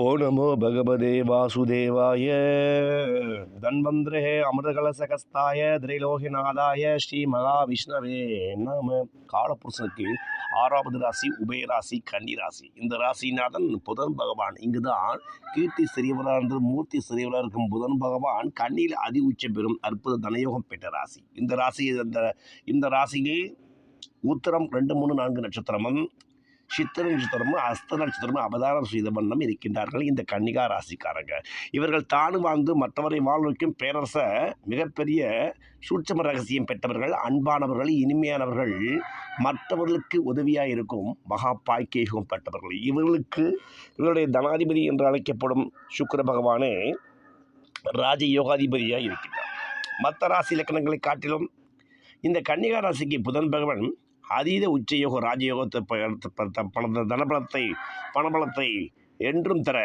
ஓ நமோ பகவதே வாசுதேவாய தன்வந்திரே அமிர்தகலசகஸ்தாய திரைலோகிநாதாய ஸ்ரீ மகாவிஷ்ணவே நாம. காலபுருஷனுக்கு ஆறாவது ராசி உபயராசி கன்னி ராசி இந்த ராசிநாதன் புதன் பகவான். இங்குதான் கீர்த்தி சிறியவராக இருந்து மூர்த்தி சிறியவராக இருக்கும் புதன் பகவான் கண்ணியில் அதி உச்சம் பெறும் அற்புத தனயோகம் பெற்ற ராசி. இந்த ராசி இந்த இந்த ராசியில் உத்தரம் ரெண்டு மூணு நான்கு நட்சத்திரமும் சித்திர நட்சத்திரமும் அஸ்த நட்சத்திரமும் அவதாரம் செய்த வண்ணம் இருக்கின்றார்கள் இந்த கன்னிகா ராசிக்காரங்க. இவர்கள் தானு வாழ்ந்து மற்றவரை வாழ்விக்கும் பேரரச மிகப்பெரிய சூட்சம ரகசியம் பெற்றவர்கள் அன்பானவர்கள் இனிமையானவர்கள் மற்றவர்களுக்கு உதவியாக இருக்கும் மகா பாக்கியம் பெற்றவர்கள். இவர்களுக்கு இவருடைய தனாதிபதி என்று அழைக்கப்படும் சுக்கர பகவானே ராஜ யோகாதிபதியாக இருக்கின்றார். மற்ற ராசி இலக்கணங்களை காட்டிலும் இந்த கன்னிகா ராசிக்கு புதன் பகவான் அதீத உச்சயோக ராஜயோகத்தை ப- தனபலத்தை பணபலத்தை என்றும் தர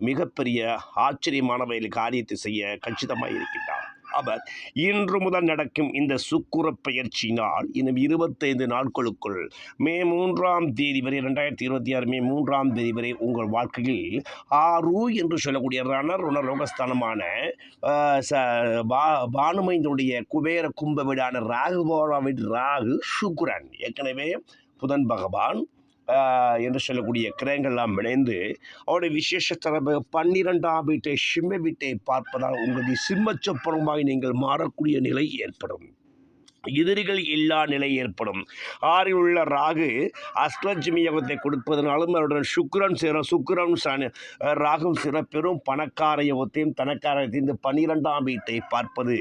மிகப்பெரிய ஆச்சரியமான வகையில் காரியத்தை செய்ய கச்சிதமாக இருக்கின்றார். அவர் இன்று முதல் நடக்கும் இந்த சுக்குர பயிற்சியினால் இன்னும் இருபத்தைந்து நாட்களுக்குள் மே மூன்றாம் தேதி வரை ரெண்டாயிரத்தி இருபத்தி ஆறு மே மூன்றாம் தேதி வரை உங்கள் வாழ்க்கையில் ஆறு என்று சொல்லக்கூடிய ரணர் ருண லோகஸ்தானமான ச பானுமைந்தனுடைய குபேர கும்ப வீடான ராகு ராகு சுக்குரன். ஏற்கனவே புதன் பகவான் என்று சொல்லக்கூடிய கிரகங்கள்லாம் இணைந்து அவருடைய விசேஷ தரப்பு பன்னிரெண்டாம் வீட்டை சிம்ம வீட்டை பார்ப்பதால் உங்களுடைய சிம்மச்சொப்பனமாய் நீங்கள் மாறக்கூடிய நிலை ஏற்படும். எதிரிகள் இல்லா நிலை ஏற்படும். ஆறில் உள்ள ராகு அஷ்டலட்சுமி யோகத்தை கொடுப்பதனாலும் அவருடன் சுக்கரன் சேர சுக்கிரன் சனி ராகும் சிற பெரும் பணக்கார யோகத்தையும் தனக்காரத்தையும் இந்த பன்னிரெண்டாம் வீட்டை பார்ப்பது.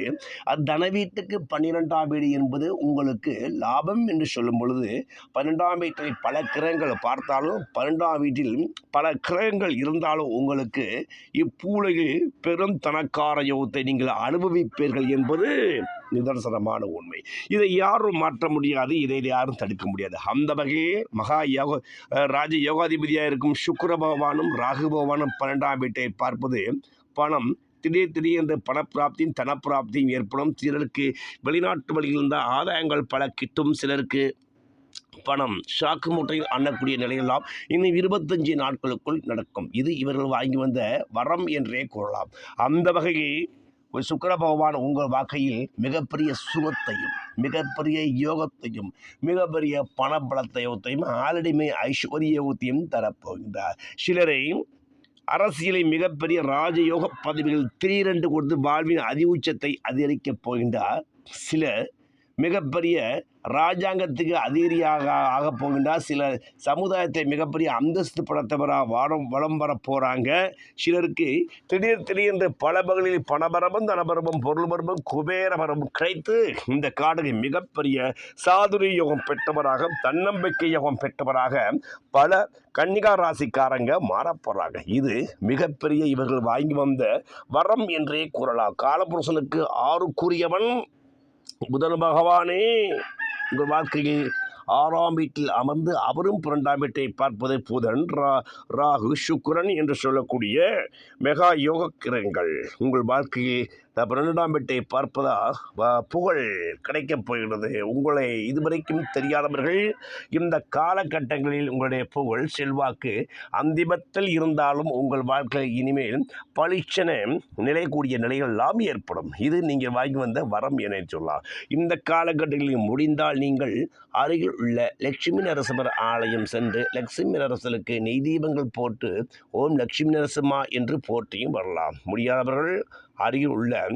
அது தன வீட்டுக்கு பன்னிரெண்டாம் வீடு என்பது உங்களுக்கு லாபம் என்று சொல்லும் பொழுது பன்னெண்டாம் வீட்டை பல கிரகங்கள் பார்த்தாலும் பன்னெண்டாம் வீட்டில் பல கிரகங்கள் இருந்தாலும் உங்களுக்கு இப்பூலையில் பெரும் தனக்கார யோகத்தை நீங்கள் அனுபவிப்பீர்கள் என்பது நிதர்சனமான உண்மை. இதை யாரும் மாற்ற முடியாது இதை யாரும் தடுக்க முடியாது. அந்த வகையே மகா யோக ராஜ யோகாதிபதியாக இருக்கும் சுக்கர பகவானும் ராகு பகவானும் பன்னெண்டாம் வீட்டை பார்ப்பது பணம். திடீர் திடீரென்று பணப்பிராப்தியும் தனப்பிராப்தியும் ஏற்படும். சிலருக்கு வெளிநாட்டு வழியிலிருந்த ஆதாயங்கள் பல கிட்டும். சிலருக்கு பணம். ஷாக்கு மூட்டையில் அண்ணக்கூடிய நிலையெல்லாம் இன்னும் இருபத்தஞ்சு நாட்களுக்குள் நடக்கும். இது இவர்கள் வாங்கி வந்த வரம் என்றே கூறலாம். அந்த வகையில் சுக்கர பகவான் உங்கள் வாழ்க்கையில் மிகப்பெரிய சுகத்தையும் மிகப்பெரிய யோகத்தையும் மிகப்பெரிய பணபலத்தையும் ஆல்ரெடிமே ஐஸ்வர்யத்தையும் தரப்போகின்றார். சிலரையும் அரசியலை மிகப்பெரிய ராஜயோக பதவிகள் திடீரென்று கொடுத்து வாழ்வின் அதி உச்சத்தை அதிகரிக்கப் போகின்றார். சிலர் மிகப்பெரிய ராஜாங்கத்துக்கு அதிகாரியாக ஆக போகின்றார். சில சமுதாயத்தை மிகப்பெரிய அந்தஸ்து படைத்தவராக வாரம் வளம் வர போகிறாங்க சிலருக்கு திடீர் திடீரென்று பல பகுதியில் பணபரமும் தனபரமும் பொருள்பரமும் குபேரபரமும் கிடைத்து இந்த காடுகள் மிகப்பெரிய சாதுரிய யோகம் பெற்றவராக தன்னம்பிக்கை யோகம் பெற்றவராக பல கன்னிகா ராசிக்காரங்க மாறப்போகிறாங்க இது மிகப்பெரிய இவர்கள் வாங்கி வந்த வரம் என்றே கூறலாம். காலபுருஷனுக்கு ஆறுக்குரியவன் புதன் பகவானே உங்கள் வாழ்க்கையில் ஆறாம் வீட்டில் அமர்ந்து அவரும் பன்னெண்டாம் வீட்டை பார்ப்பது புதன் ரா ராகு சுக்கிரன் என்று சொல்லக்கூடிய மெகா யோக கிரகங்கள் உங்கள் வாழ்க்கையில் பன்னெண்டாம் வீட்டை பார்ப்பதா வ- புகழ் கிடைக்கப் போகிறது. உங்களை இதுவரைக்கும் தெரியாதவர்கள் இந்த காலகட்டங்களில் உங்களுடைய புகழ் செல்வாக்கு அந்திமத்தில் இருந்தாலும் உங்கள் வாழ்க்கையில் இனிமேல் பளிச்சென நிலைக்கூடிய நிலைகளெல்லாம் ஏற்படும். இது நீங்கள் வாங்கி வந்த வரம் என சொல்லலாம். இந்த காலகட்டங்களில் முடிந்தால் நீங்கள் அருகில் உள்ள லட்சுமி நரசிம்மர் ஆலயம் சென்று லட்சுமி நரசலுக்கு நெய் தீபங்கள் போட்டு ஓம் லட்சுமி நரசிம்மா என்று போற்றியும் வரலாம். முடியாதவர்கள் அருகில் உள்ள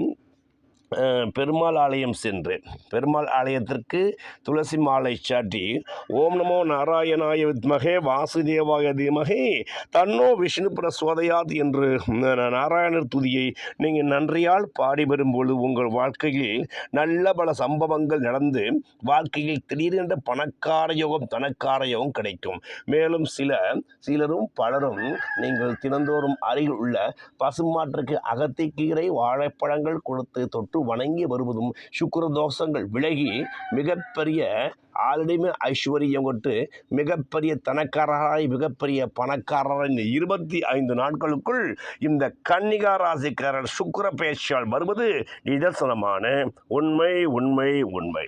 பெருமாள் ஆலயம் சென்று பெருமாள் ஆலயத்திற்கு துளசி மாலை சாட்டி ஓம் நமோ நாராயணாய வித்மகே வாசுதேவாய தீமகே தன்னோ விஷ்ணு பிரசோதையாது என்று நாராயணர் துதியை நீங்கள் நன்றியால் பாடி வரும்பொழுது உங்கள் வாழ்க்கையில் நல்ல பல சம்பவங்கள் நடந்து வாழ்க்கையில் திடீரென்ற பணக்கார யோகம் தனக்கார யோகம் கிடைக்கும். மேலும் சில சிலரும் பலரும் நீங்கள் தினந்தோறும் அருகில் உள்ள பசுமாற்றுக்கு அகத்திக்கீரை வாழைப்பழங்கள் கொடுத்து தொட்டு தொட்டு வணங்கி வருவதும் சுக்கிர தோஷங்கள் விலகி மிகப்பெரிய ஆல்ரெடியுமே ஐஸ்வர்யம் கொண்டு மிகப்பெரிய தனக்காரராய் மிகப்பெரிய பணக்காரராய் இந்த இருபத்தி ஐந்து நாட்களுக்குள் இந்த கன்னிகா ராசிக்காரர் சுக்கர பேச்சால் வருவது நிதர்சனமான உண்மை உண்மை உண்மை.